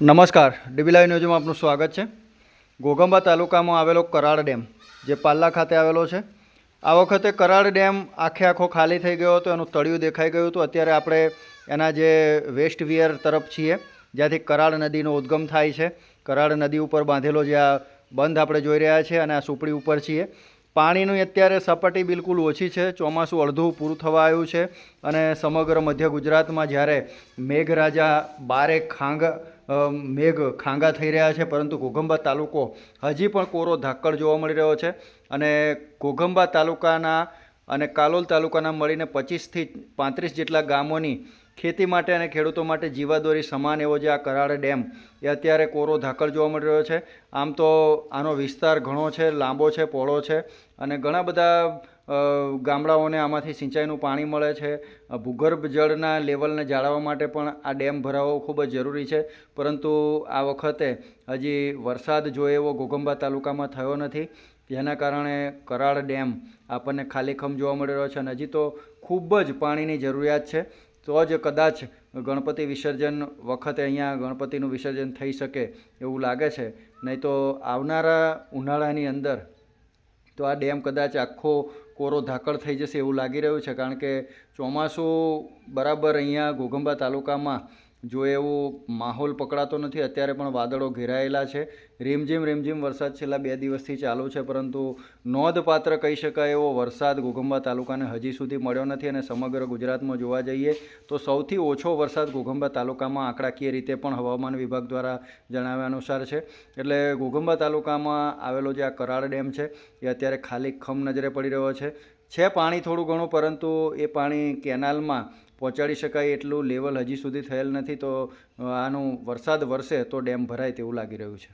નમસ્કાર. ડીબીલાઈ ન્યૂઝમાં આપનું સ્વાગત છે. ઘોઘંબા તાલુકામાં આવેલો કરાડ ડેમ, જે પાલ્લા ખાતે આવેલો છે. આ વખતે કરાડ ડેમ આખે આખો ખાલી થઈ ગયો હતો, એનું તળિયું દેખાઈ ગયું હતું. અત્યારે આપણે એના જે વેસ્ટ વિયર તરફ છીએ, જ્યાંથી કરાડ નદીનો ઉદ્ગમ થાય છે. કરાડ નદી ઉપર બાંધેલો જે આ બંધ આપણે જોઈ રહ્યા છીએ અને આ સુપડી ઉપર છીએ. પાણીની અત્યારે સપાટી બિલકુલ ઓછી છે. ચોમાસું અડધું પૂરું થવા આવ્યું છે અને સમગ્ર મધ્ય ગુજરાતમાં જ્યારે મેઘરાજા બારે ખાંગ મેઘ ખાંગા થઈ રહ્યા છે, પરંતુ ઘોઘંબા તાલુકો હજી પણ કોરો ધાકડ જોવા મળી રહ્યો છે અને ઘોઘંબા તાલુકાના અને કાલોલ તાલુકાના મળીને પચીસથી પાંત્રીસ જેટલા ગામોની ખેતી માટે અને ખેડૂતો માટે જીવાદોરી સમાન એવો જે આ કરાડ ડેમ, એ અત્યારે કોરો ધાકડ જોવા મળી રહ્યો છે. આમ તો આનો વિસ્તાર ઘણો છે, લાંબો છે, પહોળો છે અને ઘણા બધા ગામડાઓને આમાંથી સિંચાઈનું પાણી મળે છે. ભૂગર્ભ જળના લેવલને જાળવવા માટે પણ આ ડેમ ભરાવો ખૂબ જ જરૂરી છે. પરંતુ આ વખતે હજી વરસાદ જોઈએ એવો ઘોઘંબા તાલુકામાં થયો નથી, જેના કારણે કરાડ ડેમ આપણને ખાલીખમ જોવા મળી રહ્યો છે અને હજી તો ખૂબ જ પાણીની જરૂરિયાત છે. તો જ કદાચ ગણપતિ વિસર્જન વખતે અહીંયા ગણપતિનું વિસર્જન થઈ શકે એવું લાગે છે. નહીં તો આવનારા ઉનાળાની અંદર તો આ ડેમ કદાચ આખો કોરો ધાકડ થઈ જશે એવું લાગી રહ્યું છે. કારણ કે ચોમાસું બરાબર અહીંયા ઘોઘંબા તાલુકામાં જો એવો માહોલ પકડાતો નથી, અત્યારે પણ વાદળો ઘેરાયેલા છે. રીમઝીમ રીમઝીમ વરસાદ છેલ્લા બે દિવસથી ચાલુ છે, પરંતુ નોંધપાત્ર કહી શકાય એવો વરસાદ ઘોઘંબા તાલુકાને હજી સુધી મળ્યો નથી અને સમગ્ર ગુજરાતમાં જોવા જઈએ તો સૌથી ઓછો વરસાદ ઘોઘંબા તાલુકામાં આંકડાકીય રીતે પણ હવામાન વિભાગ દ્વારા જણાવ્યા અનુસાર છે. એટલે ઘોઘંબા તાલુકામાં આવેલો જે આ કરાળ ડેમ છે, એ અત્યારે ખાલી ખમ નજરે પડી રહ્યો છે. છે પાણી થોડું ઘણું, પરંતુ એ પાણી કેનાલમાં પહોંચાડી શકાય એટલું લેવલ હજી સુધી થયેલ નથી. તો આનું વરસાદ વરસે તો ડેમ ભરાય તેવું લાગી રહ્યું છે.